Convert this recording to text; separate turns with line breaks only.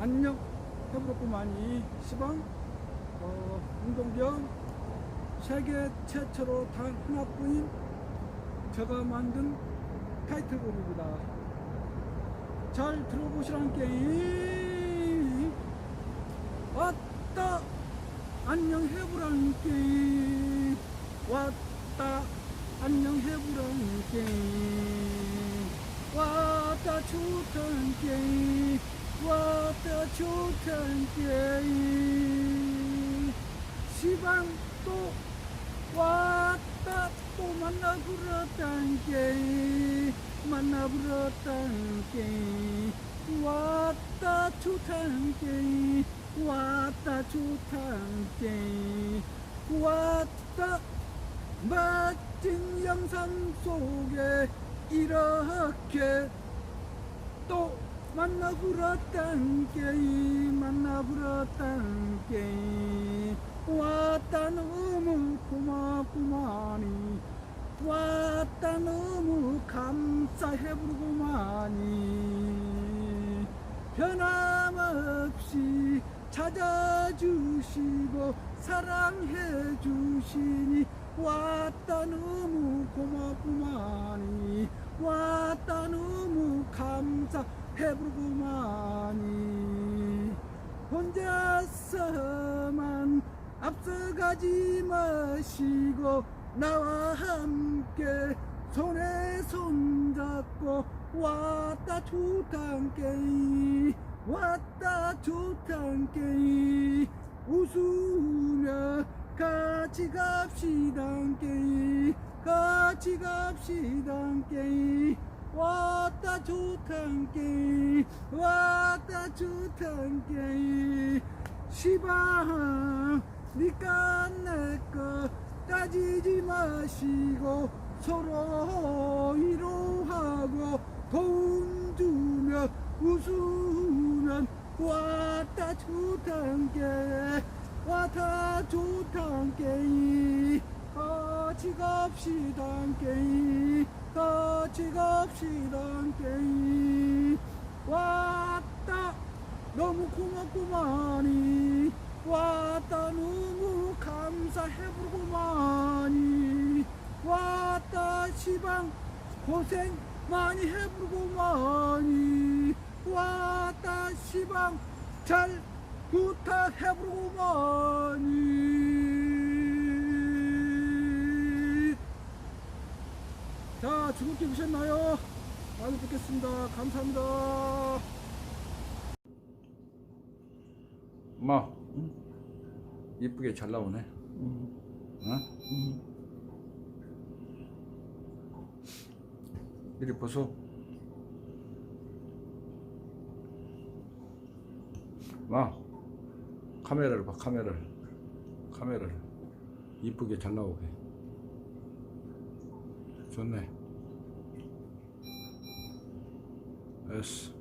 안녕. 해부로구만이 시방 어, 운동경 세계 최초로 단 하나뿐인 제가 만든 타이틀곡입니다. 잘 들어보시란 게임. 왔다. 안녕 해보란 게임. 왔다. 안녕 해보란 게임. 왔다. 좋단 게임 왔다 좋단 게임 시방 또 왔다 또 만나보렸단 게임 만나보렸단 게임 왔다 좋단 게임 왔다 좋단 게임 왔다 멋진 영상 속에 이렇게 또 만나보렸단 게임 만나보렸단 게임. 왔다 너무 고맙구만이. 왔다 너무 감사해 부르구만이. 변함없이 찾아주시고 사랑해 주시니 왔다 너무 고맙구만이 왔다 너무 감사해 부르구만이 혼자서만 앞서가지 마시고 나와 함께 손에 손잡고 왔다 좋단께 왔다 좋단께 웃으며 같이 갑시단께 같이 갑시단께 왔다 좋단께 왔다 좋단께 시방 니까 내거 따지지 마시고 서로 위로하고 도움 주며 웃으면 왔다 좋단게 왔다 좋단게 갑시단게 같 이 갑시단게 왔다. 너무 고맙구만이. 왔다. 너무 감사해 부르구만이. 왔다. 시방 고생 많이 해 부르구만이. 왔다. 시방 잘 부탁해 부르구만이 자 즐겁게 보셨나요? 많이 뵙겠습니다. 감사합니다.
엄마. 이쁘게 잘 나오네. 어? 이리 보소. 마. 카메라를 봐 카메라를. 카메라를. 이쁘게 잘 나오게. 좋네 됐어